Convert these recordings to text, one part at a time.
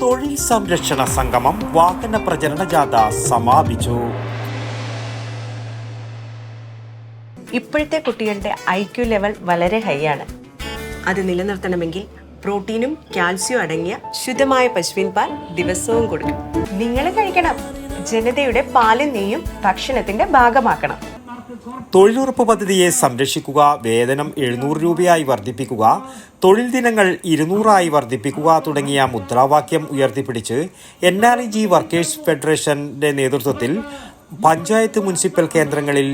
തൊഴിൽ സംരക്ഷണ സംഗമം വാഹന പ്രചരണ ജാഥ സമാപിച്ചു. ഇപ്പോഴത്തെ കുട്ടികളുടെ ഐ ക്യു ലെവൽ വളരെ ഹൈ ആണ്. അത് നിലനിർത്തണമെങ്കിൽ പ്രോട്ടീനും കാൽസ്യവും അടങ്ങിയ ശുദ്ധമായ പശുവിൻ പാൽ ദിവസവും കൊടുക്കും നിങ്ങൾ കഴിക്കണം. ജനതയുടെ പാലും നെയ്യും ഭക്ഷണത്തിന്റെ ഭാഗമാക്കണം. തൊഴിലുറപ്പ് പദ്ധതിയെ സംരക്ഷിക്കുക വേതനം എഴുന്നൂറ് രൂപയായി വർദ്ധിപ്പിക്കുക തൊഴിൽ ദിനങ്ങൾ ഇരുന്നൂറായി വർദ്ധിപ്പിക്കുക തുടങ്ങിയ മുദ്രാവാക്യം ഉയർത്തിപ്പിടിച്ച് N R E G workers ഫെഡറേഷന്റെ നേതൃത്വത്തിൽ പഞ്ചായത്ത് മുനിസിപ്പൽ കേന്ദ്രങ്ങളിൽ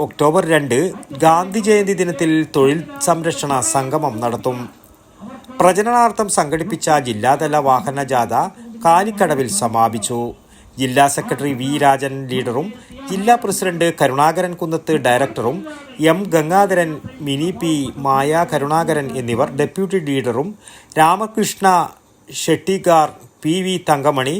ഒക്ടോബർ രണ്ട് ഗാന്ധി ജയന്തി ദിനത്തിൽ തൊഴിൽ സംരക്ഷണ സംഗമം നടത്തും. പ്രചരണാർത്ഥം സംഘടിപ്പിച്ച ജില്ലാതല വാഹന ജാഥ കാലിക്കടവിൽ സമാപിച്ചു. ജില്ലാ സെക്രട്ടറി വി രാജൻ ലീഡറും ജില്ലാ പ്രസിഡന്റ് കരുണാകരൻ കുന്നത്ത് ഡയറക്ടറും എം ഗംഗാധരൻ മിനി പി മായ കരുണാകരൻ എന്നിവർ deputy ലീഡറും Ramakrishna Shettigar P V Thankamani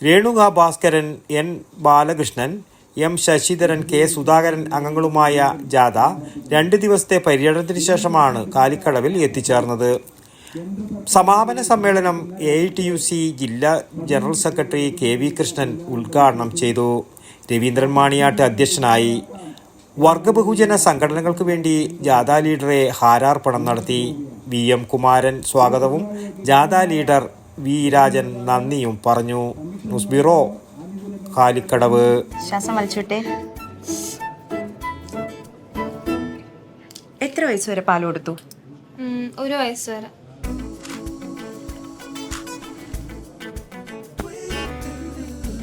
Renuka Bhaskaran N Balakrishnan M Sasidharan K Sudhakaran അംഗങ്ങളുമായ ജാഥ രണ്ട് ദിവസത്തെ പര്യടനത്തിന് ശേഷമാണ് കാലിക്കടവിൽ എത്തിച്ചേർന്നത്. സമാപന സമ്മേളനം A I T U C ജില്ലാ general secretary K V Krishnan ഉദ്ഘാടനം ചെയ്തു. രവീന്ദ്രൻ മാണിയാട്ട് അധ്യക്ഷനായി. വർഗ ബഹുജന സംഘടനകൾക്ക് വേണ്ടി ജാഥ ലീഡറെ ഹാരാർപ്പണം നടത്തി. വി എം കുമാരൻ സ്വാഗതവും ജാഥ ലീഡർ വി രാജൻ നന്ദിയും പറഞ്ഞു. News bureau Kalikkadavu. ശ്വാസം വലിച്ചുവിട്ടെ. എത്ര വയസ്സ് വരെ പാൽ കൊടുത്തു? ഒരു വയസ്സ് വരെ.